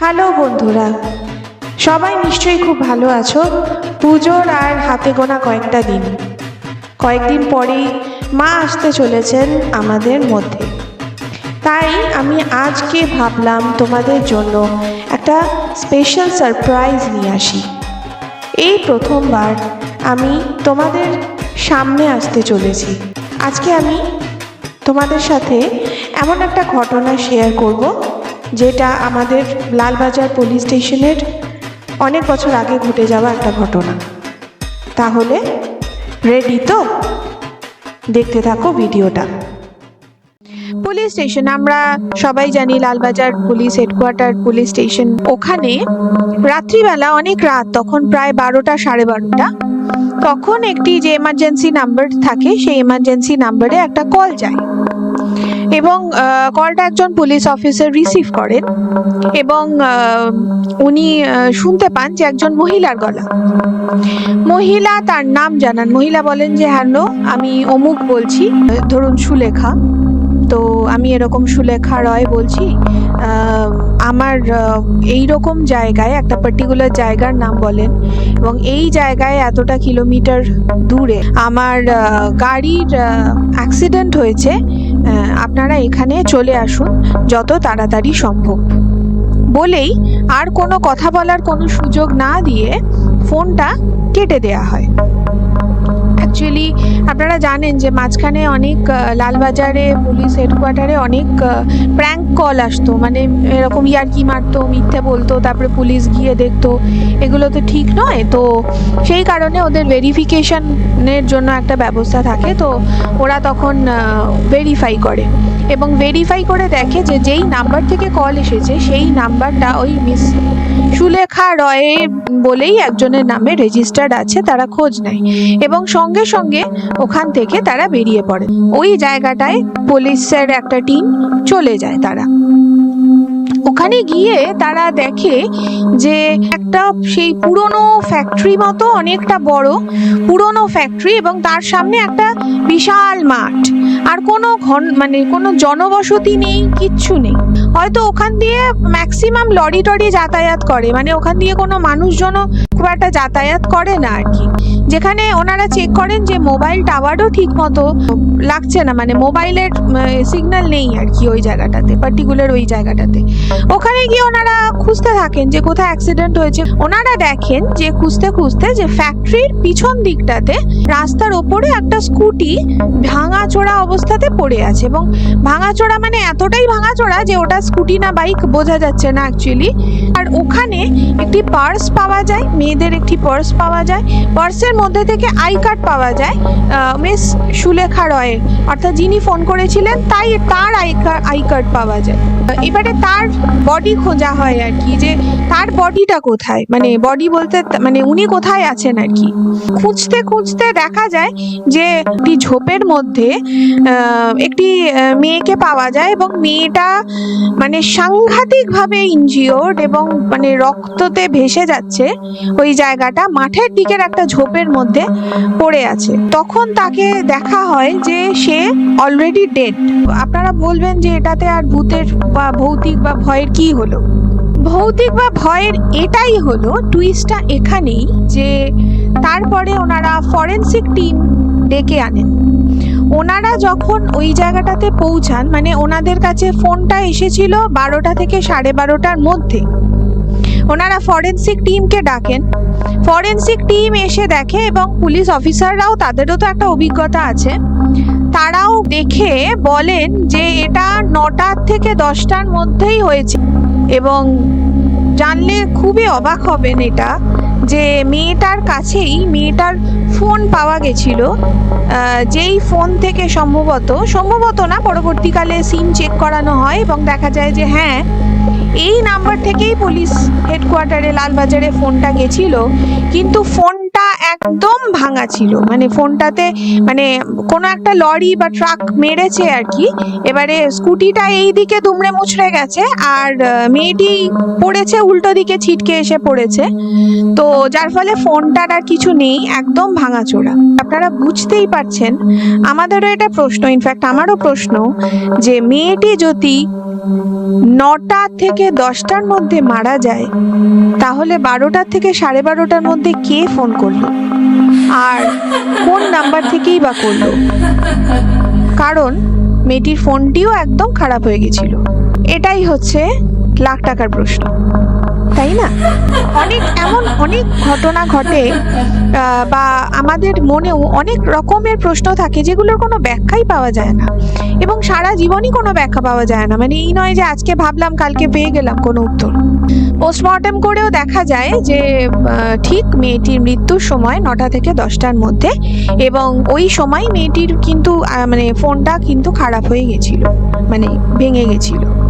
Hello বন্ধুরা, সবাই নিশ্চয়ই খুব ভালো আছো? পুজোর আর হাতে গোনা কয়েকটা দিন। কয়েকদিন পরেই মা আসতে চলেছেন আমাদের মধ্যে। তাই আমি আজকে ভাবলাম তোমাদের জন্য একটা স্পেশাল সারপ্রাইজ নিয়ে আসি। এই প্রথমবার আমি তোমাদের সামনে আসতে চলেছি। আজকে আমি তোমাদের সাথে এমন একটা ঘটনা শেয়ার করব যেটা আমাদের লালবাজার পুলিশ স্টেশনের অনেক বছর আগে ঘটে যাওয়া একটা ঘটনা। তাহলে রেডি তো? দেখতে থাকো ভিডিওটা। পুলিশ স্টেশন, আমরা সবাই জানি Lalbazar police headquarter police station. ওখানে রাত্রিবেলা, অনেক রাত, তখন প্রায় বারোটা, সাড়ে বারোটা, তখন একটি যে এমার্জেন্সি নাম্বার থাকে, সেই এমার্জেন্সি নাম্বারে একটা কল যায়। এবং কলটা একজন পুলিশ অফিসার রিসিভ করেন এবং উনি শুনতে পান যে একজন মহিলার গলা। মহিলা তার নাম জানান। মহিলা বলেন যে, হ্যালো, আমি অমুক বলছি। ধরুন সুলেখা। তো আমি এরকম সুলেখা রয় বলছি। আমার এই রকম জায়গায় একটা পার্টিকুলার জায়গার নাম বলেন এবং এই জায়গায় এতটা কিলোমিটার দূরে আমার গাড়ির অ্যাক্সিডেন্ট হয়েছে। আপনারা এখানে চলে আসুন, যত তাড়াতাড়ি সম্ভব। বলেই আর কোনো কথা বলার কোনো সুযোগ না দিয়ে ফোনটা কেটে দেয়া হয়। অ্যাকচুয়ালি আপনারা জানেন যে মাঝখানে অনেক লালবাজারে, পুলিশ হেডকোয়ার্টারে অনেক প্র্যাঙ্ক কল আসতো। মানে এরকম ইয়ার্কি মারতো, মিথ্যে বলতো, তারপরে পুলিশ গিয়ে দেখতো। এগুলো তো ঠিক নয়। তো সেই কারণে ওদের ভেরিফিকেশনের জন্য একটা ব্যবস্থা থাকে। তো ওরা তখন ভেরিফাই করে। এবং ভেরিফাই করে দেখে যে যেই নাম্বার থেকে কল এসেছে, সেই নাম্বারটা ওই মিস সুলেখা রয়ে বলেই একজনের নামে রেজিস্টার্ড আছে, তারা খোঁজ নেয় এবং সঙ্গে সঙ্গে ওখান থেকে তারা বেরিয়ে পড়ে। ওই জায়গাটায় পুলিশের একটা টিম চলে যায় তারা। ওখানে গিয়ে তারা দেখে যে একটা সেই পুরনো ফ্যাক্টরি মতো অনেকটা বড়, পুরনো ফ্যাক্টরি এবং তার সামনে একটা বিশাল মাঠ। আর কোনো ঘন মানে কোনো জনবসতি নেই, কিচ্ছু নেই। হয়তো ওখান দিয়ে ম্যাক্সিমাম লরি টরি যাতায়াত করে মানে ওখান দিয়ে কোনো মানুষজনও খুব একটা যাতায়াত করে না আর কি। যেখানে ওনারা চেক করেন যে মোবাইল টাওয়ারও ঠিক মতো লাগছে না মানে মোবাইলের সিগন্যাল নেই আর কি ওই জায়গাটাতে পার্টিকুলার ওই জায়গাটাতে। ওখানে গিয়ে ওনারা খুঁজতে থাকেন যে কোথায় অ্যাক্সিডেন্ট হয়েছে। ওনারা দেখেন যে খুঁজতে খুঁজতে যে ফ্যাক্টরির পিছন দিকটাতে রাস্তার ওপরে একটা স্কুটি ভাঙাচোরা অবস্থাতে পড়ে আছে এবং ভাঙাচোরা মানে এতটাই ভাঙাচোরা যে ওটা স্কুটি না বাইক বোঝা যাচ্ছে না অ্যাকচুয়ালি আর ওখানে একটি পার্স পাওয়া যায়, মেয়েদের একটি পার্স পাওয়া যায়। পার্সের মধ্যে থেকে আই কার্ড পাওয়া যায় মিস সুলেখা রয়ের অর্থাৎ যিনি ফোন করেছিলেন, তাই তার আই আই কার্ড পাওয়া যায়। এবারে তার বডি খোঁজা হয় আর কি, যে তার বডিটা কোথায়? মানে বডি বলতে মানে উনি কোথায় আছেন আর কি? খুঁজতে খুঁজতে দেখা যায় যে একটি ঝোপের মধ্যে একটি মেয়েকে পাওয়া যায় এবং মেয়েটা মানে সাংঘাতিকভাবে ইনজিওর্ড এবং মানে রক্ততে ভেসে যাচ্ছে ওই জায়গাটা। মাঠের দিকের একটা ঝোপের মধ্যে পড়ে আছে। তখন তাকে দেখা হয় যে সে অলরেডি ডেড আপনারা বলবেন যে এটাতে আর ভূতের বা ভৌতিক বা ভয়ের কি হলো? ভৌতিক বা ভয়ের এটাই হলো টুইস্টটা এখানেই যে তারপরে ওনারা ফরেন্সিক টিম ডেকে আনেন। ওনারা যখন ওই জায়গাটাতে পৌঁছান মানে ওনাদের কাছে ফোনটা এসেছিল বারোটা থেকে সাড়ে বারোটার মধ্যে। ওনারা ফরেন্সিক টিমকে ডাকেন। ফরেন্সিক টিম এসে দেখে এবং পুলিশ অফিসাররাও, তাদেরও তো একটা অভিজ্ঞতা আছে। তারাও দেখে বলেন যে এটা নটার থেকে দশটার মধ্যেই হয়েছে এবং জানলে খুবই অবাক হবেন এটা যে মেয়েটার কাছেই মেয়েটার ফোন পাওয়া গেছিল। যেই ফোন থেকে সম্ভবত সম্ভবত না, পরবর্তীকালে সিম চেক করানো হয় এবং দেখা যায় যে হ্যাঁ এই নাম্বার থেকেই পুলিশ হেডকোয়ার্টারে লালবাজারে ফোনটা গেছিল। কিন্তু ফোনটা একদম ভাঙা ছিল। মানে ফোনটাতে মানে কোনো একটা লরি বা ট্রাক মেরেছে আর কি। এবারে স্কুটিটা এই দিকে দুমড়ে মুচড়ে গেছে আর মেয়েটি পড়েছে, উল্টো দিকে ছিটকে এসে পড়েছে। তো যার ফলে ফোনটার আর কিছু নেই, একদম ভাঙাচোরা। আপনারা বুঝতেই পারছেন, আমাদেরও এটা প্রশ্ন ইনফ্যাক্ট আমারও প্রশ্ন যে মেয়েটি যদি নটা থেকে দশটার মধ্যে মারা যায়, তাহলে বারোটার থেকে সাড়ে বারোটার মধ্যে কে ফোন করল? আর কোন নাম্বার থেকেই বা করল? কারণ মেয়েটির ফোনটিও একদম খারাপ হয়ে গেছিল। এটাই হচ্ছে লাখ টাকার প্রশ্ন। তাই না? অনেক এমন অনেক ঘটনা ঘটে বা আমাদের মনেও অনেক রকমের প্রশ্ন থাকে যেগুলোর কোনো ব্যাখ্যাই পাওয়া যায় না। এবং সারা জীবনই কোনো ব্যাখ্যা পাওয়া যায় না। মানে এই নয় যে আজকে ভাবলাম, কালকে পেয়ে গেলাম কোনো উত্তর। পোস্টমর্টেম করেও দেখা যায় যে ঠিক মেয়েটির মৃত্যুর সময় নটা থেকে দশটার মধ্যে এবং ওই সময় মেয়েটির কিন্তু মানে ফোনটা কিন্তু খারাপ হয়ে গেছিল। মানে ভেঙে গেছিল।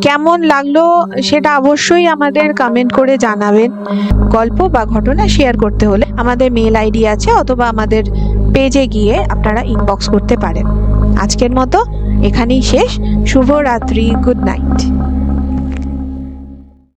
কেমন লাগল সেটা অবশ্যই আমাদের কমেন্ট করে জানাবেন। গল্প বা ঘটনা শেয়ার করতে হলে আমাদের মেল আইডি আছে অথবা আমাদের পেজে গিয়ে আপনারা ইনবক্স করতে পারেন। আজকের মতো এখানেই শেষ। শুভরাত্রি গুড নাইট